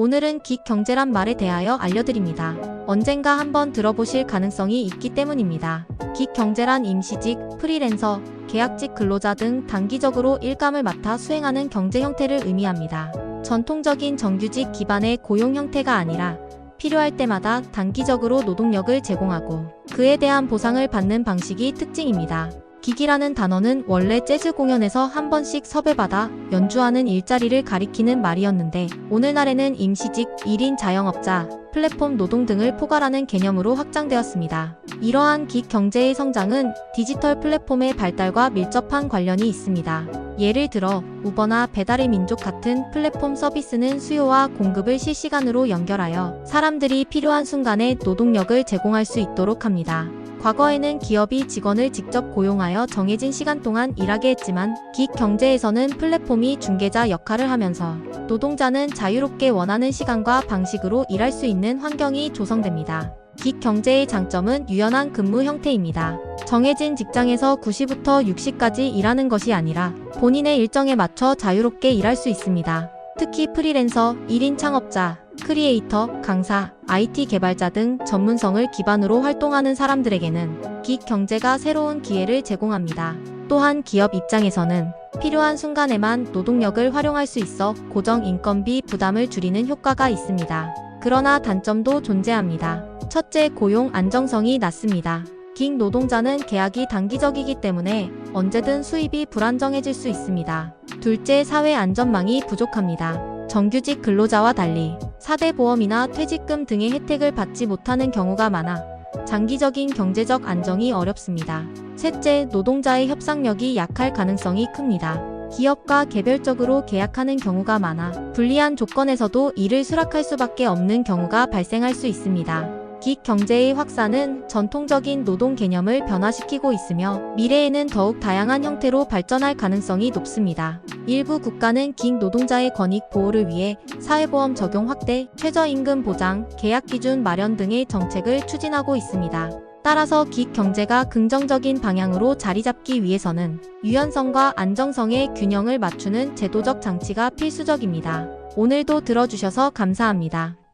오늘은 긱 경제란 말에 대하여 알려드립니다. 언젠가 한번 들어보실 가능성이 있기 때문입니다. 긱 경제란 임시직, 프리랜서, 계약직 근로자 등 단기적으로 일감을 맡아 수행하는 경제 형태를 의미합니다. 전통적인 정규직 기반의 고용 형태가 아니라 필요할 때마다 단기적으로 노동력을 제공하고 그에 대한 보상을 받는 방식이 특징입니다. 기기라는 단어는 원래 재즈 공연에서 한 번씩 섭외받아 연주하는 일자리를 가리키는 말이었는데 오늘날에는 임시직, 1인 자영업자, 플랫폼 노동 등을 포괄하는 개념으로 확장되었습니다. 이러한 기 경제의 성장은 디지털 플랫폼의 발달과 밀접한 관련이 있습니다. 예를 들어 우버나 배달의 민족 같은 플랫폼 서비스는 수요와 공급을 실시간으로 연결하여 사람들이 필요한 순간에 노동력을 제공할 수 있도록 합니다. 과거에는 기업이 직원을 직접 고용하여 정해진 시간 동안 일하게 했지만 기 경제에서는 플랫폼이 중개자 역할을 하면서 노동자는 자유롭게 원하는 시간과 방식으로 일할 수 있는 환경이 조성됩니다. 기 경제의 장점은 유연한 근무 형태입니다. 정해진 직장에서 9시부터 6시까지 일하는 것이 아니라 본인의 일정에 맞춰 자유롭게 일할 수 있습니다. 특히 프리랜서, 1인 창업자, 크리에이터, 강사, IT 개발자 등 전문성을 기반으로 활동하는 사람들에게는 기 경제가 새로운 기회를 제공합니다. 또한 기업 입장에서는 필요한 순간에만 노동력을 활용할 수 있어 고정 인건비 부담을 줄이는 효과가 있습니다. 그러나 단점도 존재합니다. 첫째, 고용 안정성이 낮습니다. 긴 노동자는 계약이 단기적이기 때문에 언제든 수입이 불안정해질 수 있습니다. 둘째, 사회 안전망이 부족합니다. 정규직 근로자와 달리 4대 보험이나 퇴직금 등의 혜택을 받지 못하는 경우가 많아 장기적인 경제적 안정이 어렵습니다. 셋째, 노동자의 협상력이 약할 가능성이 큽니다. 기업과 개별적으로 계약하는 경우가 많아 불리한 조건에서도 일을 수락할 수밖에 없는 경우가 발생할 수 있습니다. 기 경제의 확산은 전통적인 노동 개념을 변화시키고 있으며 미래에는 더욱 다양한 형태로 발전할 가능성이 높습니다. 일부 국가는 기 노동자의 권익 보호를 위해 사회보험 적용 확대, 최저임금 보장, 계약 기준 마련 등의 정책을 추진하고 있습니다. 따라서 기 경제가 긍정적인 방향으로 자리 잡기 위해서는 유연성과 안정성의 균형을 맞추는 제도적 장치가 필수적입니다. 오늘도 들어주셔서 감사합니다.